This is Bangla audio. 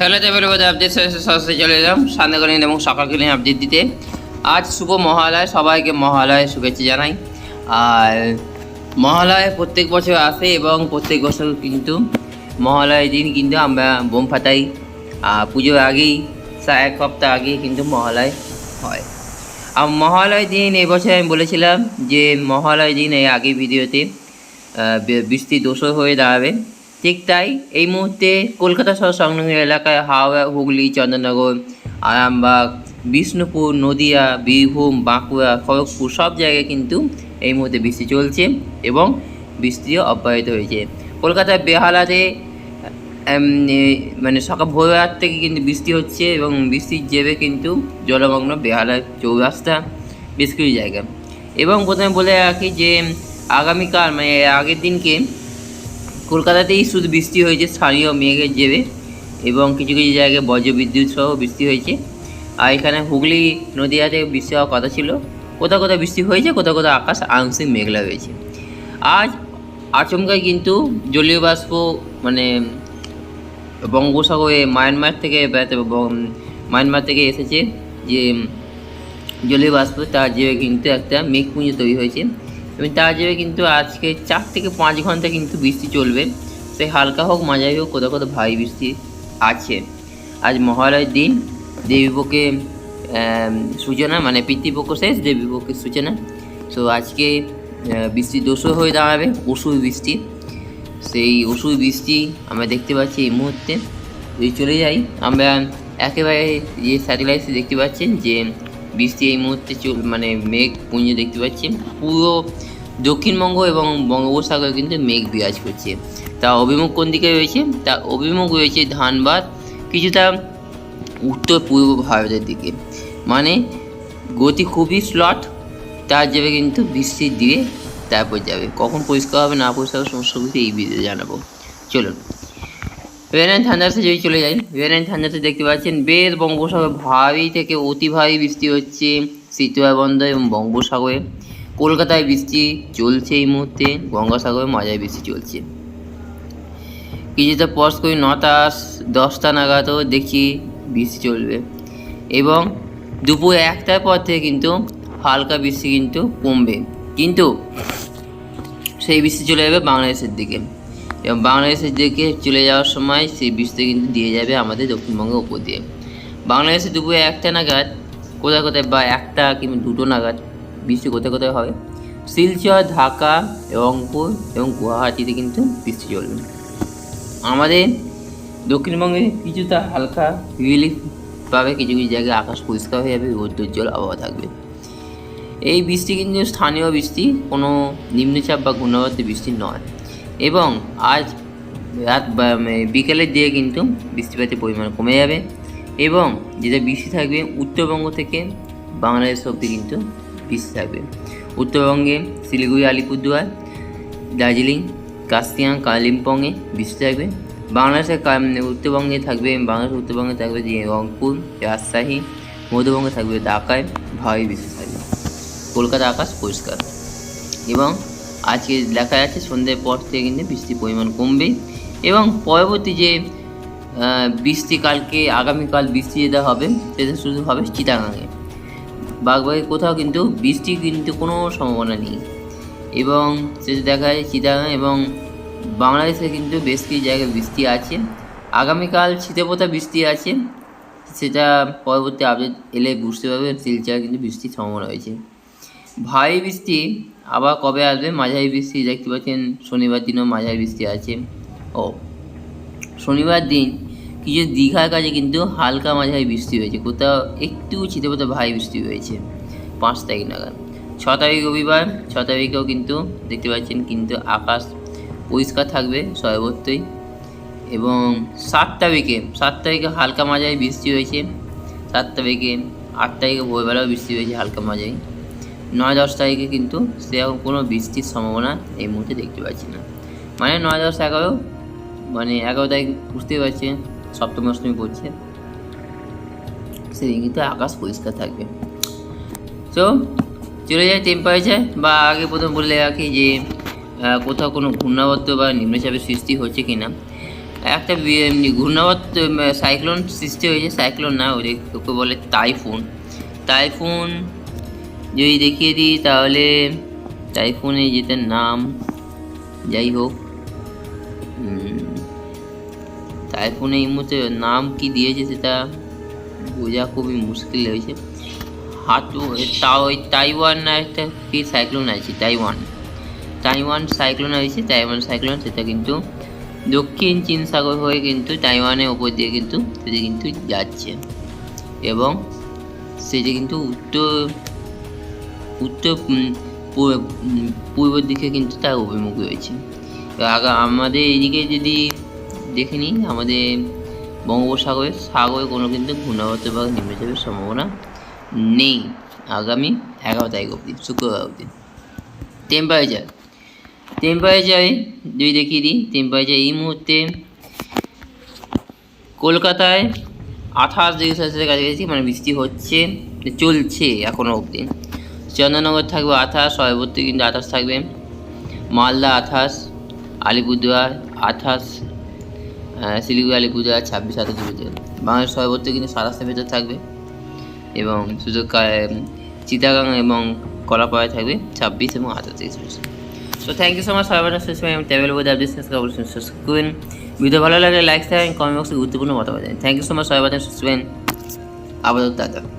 হ্যালো দেবের বোধ আপডেট সরাসরি চলে এলাম। সান্দাকালীন এবং সকালকালীন আপডেট দিতে। আজ শুভ মহালয়, সবাইকে মহালয় শুভেচ্ছা জানাই। আর মহালয় প্রত্যেক বছর আসে এবং প্রত্যেক বছর কিন্তু মহালয়ের দিন কিন্তু আমরা বোম ফাটাই। পুজোর আগেই এক সপ্তাহ আগেই কিন্তু মহালয় হয়। আর মহালয় দিন এবছর আমি বলেছিলাম যে মহালয় দিন এই আগে ভিডিওতে বৃষ্টি দোষর হয়ে দাঁড়াবে। ঠিক তাই এই মুহূর্তে কলকাতা সহ সংলগ্ন এলাকায় হাওড়া, হুগলি চন্দননগর আরামবাগ, বিষ্ণুপুর, নদিয়া, বীরভূম, বাঁকুড়া, খড়গপুর সব জায়গায় কিন্তু এই মুহূর্তে বৃষ্টি চলছে এবং বৃষ্টিও অব্যাহত হয়েছে কলকাতার বেহালাতে মানে সকাল ভোর রাত থেকে কিন্তু বৃষ্টি হচ্ছে এবং বৃষ্টির জেবে কিন্তু জলমগ্ন বেহালা চৌরাস্তা, বেশ কিছু জায়গা। এবং প্রথমে বলে রাখি যে, আগামীকাল মানে আগের দিনকে কলকাতাতেই শুধু বৃষ্টি হয়েছে, স্থানীয় মেঘের জেবে এবং কিছু কিছু জায়গায় বজ্রবিদ্যুৎ সহ বৃষ্টি হয়েছে। আর এখানে হুগলি নদীয়াতে বৃষ্টি হওয়ার কথা ছিল। কোথাও কোথাও বৃষ্টি হয়েছে, কোথাও কোথাও আকাশ আংশিক মেঘলা হয়েছে। আজ আচমকায় কিন্তু জলীয় বাষ্প মানে বঙ্গোপসাগরে মায়ানমার থেকে মায়ানমার থেকে এসেছে যে, জলীয় বাষ্প, তার যে কিন্তু একটা মেঘপুঞ্জ তৈরি হয়েছে। এবং তার জেবে কিন্তু আজকে চার থেকে পাঁচ ঘণ্টা কিন্তু বৃষ্টি চলবে। সে হালকা হোক, মাঝারি হোক, কোথাও কোথাও ভারী বৃষ্টি আছে। আজ মহালয়ের দিন, দেবীপক্ষে সূচনা মানে পিতৃপক্ষ শেষ দেবীপক্ষের সূচনা। তো আজকে বৃষ্টি দোষও হয়ে দাঁড়াবে পশুর বৃষ্টি। সেই ওষুধ বৃষ্টি আমরা দেখতে পাচ্ছি এই মুহূর্তে। যদি চলে যাই, আমরা একেবারে যে স্যাটেলাইটে দেখতে পাচ্ছেন যে বৃষ্টি এই মুহূর্তে মানে মেঘ পুঞ্জ দেখতে পাচ্ছি। পুরো দক্ষিণবঙ্গ এবং বঙ্গোপসাগরে কিন্তু মেঘ বিরাজ করছে। তা অভিমুখ কোন দিকে রয়েছে? তা অভিমুখ রয়েছে ধানবাদ, কিছুটা উত্তর পূর্ব ভারতের দিকে। মানে গতি খুবই স্লট তার যাবে কিন্তু বৃষ্টির দিয়ে তারপর যাবে। কখন পরিষ্কার হবে না পরিষ্কার হবে সমস্ত কিছু এই ভিডিও জানাব। চলুন। ভেনাইন থান্ডারসে যদি চলে যাই ভেনাইন থান্ডারসে দেখতে পাচ্ছেন বেশ বঙ্গোপসাগরে ভারী থেকে অতি ভারী বৃষ্টি হচ্ছে বন্ধ এবং বঙ্গোপসাগরে কলকাতায় বৃষ্টি চলছে এই মুহূর্তে গঙ্গাসাগরে মাঝারি বৃষ্টি চলছে কিছুটা পজ করি নটা দশটা নাগাদও দেখি বৃষ্টি চলবে এবং দুপুর একটার পর থেকে কিন্তু হালকা বৃষ্টি কিন্তু কমবে। কিন্তু সেই বৃষ্টি চলে যাবে বাংলাদেশের দিকে। এবং বাংলাদেশের দিকে চলে যাওয়ার সময় সেই বৃষ্টি কিন্তু দিয়ে যাবে আমাদের দক্ষিণবঙ্গের উপর দিয়ে। বাংলাদেশে দুপুরে একটা নাগাদ কোথায় কোথায় বা একটা কিংবা দুটো নাগাদ বৃষ্টি কোথায় কোথায় হবে? শিলচর, ঢাকা, রংপুর এবং গুয়াহাটিতে কিন্তু বৃষ্টি চলবে। আমাদের দক্ষিণবঙ্গে কিছুটা হালকা রিলিফ পাবে, কিছু কিছু জায়গায় আকাশ পরিষ্কার হয়ে যাবে রৌদ্রোজ্জ্বল আবহাওয়া থাকবে। এই বৃষ্টি কিন্তু স্থানীয় বৃষ্টি, কোনো নিম্নচাপ বা ঘূর্ণাবর্তী বৃষ্টি নয়। এবং আজ রাত মানে বিকেলের দিকে কিন্তু বৃষ্টিপাতের পরিমাণ কমে যাবে এবং যেটা বৃষ্টি থাকবে উত্তরবঙ্গ থেকে বাংলাদেশ অবধি কিন্তু বৃষ্টি থাকবে। উত্তরবঙ্গে শিলিগুড়ি, আলিপুরদুয়ার, দার্জিলিং, কাস্তিয়াং, কালিম্পংয়ে বৃষ্টি থাকবে। বাংলাদেশের উত্তরবঙ্গে থাকবে বাংলাদেশের উত্তরবঙ্গে থাকবে যে রংপুর, রাজশাহী, মধ্যবঙ্গে থাকবে ঢাকায় ভারী বৃষ্টি থাকবে। কলকাতা আকাশ পরিষ্কার এবং আজকে দেখা যাচ্ছে সন্ধ্যের পর থেকে কিন্তু বৃষ্টির পরিমাণ কমবে এবং পরবর্তী যে বৃষ্টি কালকে, আগামীকাল বৃষ্টি যেটা হবে, সেটা শুধু হবে চিটাগাঙে। বাগবাগি কোথাও কিন্তু বৃষ্টি কিন্তু কোনো সম্ভাবনা নেই। এবং সেটা দেখা যায় চিটাগাং এবং বাংলাদেশে কিন্তু বেশ কিছু জায়গায় বৃষ্টি আছে। আগামীকাল শীতেপোতা বৃষ্টি আছে, সেটা পরবর্তী আপডেট এলে বুঝতে পারবে শিলচর কিন্তু বৃষ্টির সম্ভাবনা রয়েছে। ভারী বৃষ্টি আবার কবে আসবে? মাঝারি বৃষ্টি, দেখতে পাচ্ছেন শনিবার দিনও মাঝারি বৃষ্টি আছে। ও, শনিবার দিন কিছু দীঘার কাছে কিন্তু হালকা মাঝারি বৃষ্টি হয়েছে। কোথাও একটু কোথাও ভারী বৃষ্টি হয়েছে, পাঁচ তারিখ নাগাদ। ছ তারিখ রবিবার, ছ তারিখেও কিন্তু দেখতে পাচ্ছেন কিন্তু আকাশ পরিষ্কার থাকবে সর্বত্রই। এবং সাত তারিখে সাত তারিখে হালকা মাঝারি বৃষ্টি হয়েছে, সাত তারিখে আট তারিখে ভোরবেলাও বৃষ্টি হয়েছে হালকা মাঝারি। নয় দশ তারিখে কিন্তু সেরকম কোনো বৃষ্টির সম্ভাবনা এই মুহূর্তে দেখতে পাচ্ছি না। মানে নয় দশ এগারো মানে এগারো তারিখ বুঝতেই পারছেন, সপ্তমী অষ্টমী পড়ছে। সেদিন কিন্তু আকাশ পরিষ্কার থাকবে। তো চলে যায় টেম্পারেচার বা আগে প্রথম বলে রাখি যে কোথাও কোনো ঘূর্ণাবর্ত বা নিম্নচাপের সৃষ্টি হচ্ছে কি না একটা ঘূর্ণাবর্ত সাইক্লোন সৃষ্টি হয়েছে সাইক্লোন না, ওই ওকে বলে টাইফুন টাইফুন যদি দেখিয়ে দিই তাহলে টাইফুনে যেটার নাম। যাই হোক টাইফুনে এই মুহূর্তে নাম কি দিয়েছে সেটা বোঝা খুবই মুশকিল হয়েছে। হাতু তাও ওই তাইওয়ান না একটা কি সাইক্লোন আছে? তাইওয়ান তাইওয়ান সাইক্লোন হয়েছে তাইওয়ান সাইক্লোন সেটা কিন্তু দক্ষিণ চীন সাগর হয়ে কিন্তু তাইওয়ানের ওপর দিয়ে কিন্তু সেটি কিন্তু যাচ্ছে। এবং সেটা কিন্তু উত্তর উত্তর পূর্ব দিকে কিন্তু তার অভিমুখী আগা আমাদের এদিকে যদি দেখে নিই, আমাদের বঙ্গোপসাগরে সাগরে কোনো কিন্তু ঘূর্ণাবর্ত বা নিম্নচাপের সম্ভাবনা নেই আগামী এগারো তারিখ অবধি, শুক্রবার অবধি। টেম্পারেচার টেম্পারেচারে যদি দেখিয়ে দিই টেম্পারেচার এই মুহূর্তে কলকাতায় আঠাশ ডিগ্রি সেলসিয়াসের কাছাকাছি মানে বৃষ্টি হচ্ছে, চলছে এখনও অবধি। চন্দননগর থাকবে আঠাশ সর্বত্র কিন্তু আঠাশ থাকবে। মালদা আঠাশ, আলিপুরদুয়ার আঠাশ শিলিগুড়ি, আলিপুরদুয়ার ছাব্বিশ সাতাশ ভিতরে বাংলাদেশ সর্বত্র কিন্তু সাতাশের ভেতর থাকবে এবং শুধু চিতাগাং এবং কলাপাড়ায় থাকবে ছাব্বিশ এবং আঠাশ degree Celsius so thank you so much সবাই সাবস্ক্রাইব আমি ট্যাবেল বোধ আপডেট সাবস্ক্রাইব অবশ্যই সাবস্ক্রাইব করুন ভিডিও ভালো লাগলে লাইক থাকেন কমেন্ট বক্সে গুরুত্বপূর্ণ মতামত থ্যাংক ইউ সো মাচ সবাই সাবস্ক্রাইব আপাতত দাদা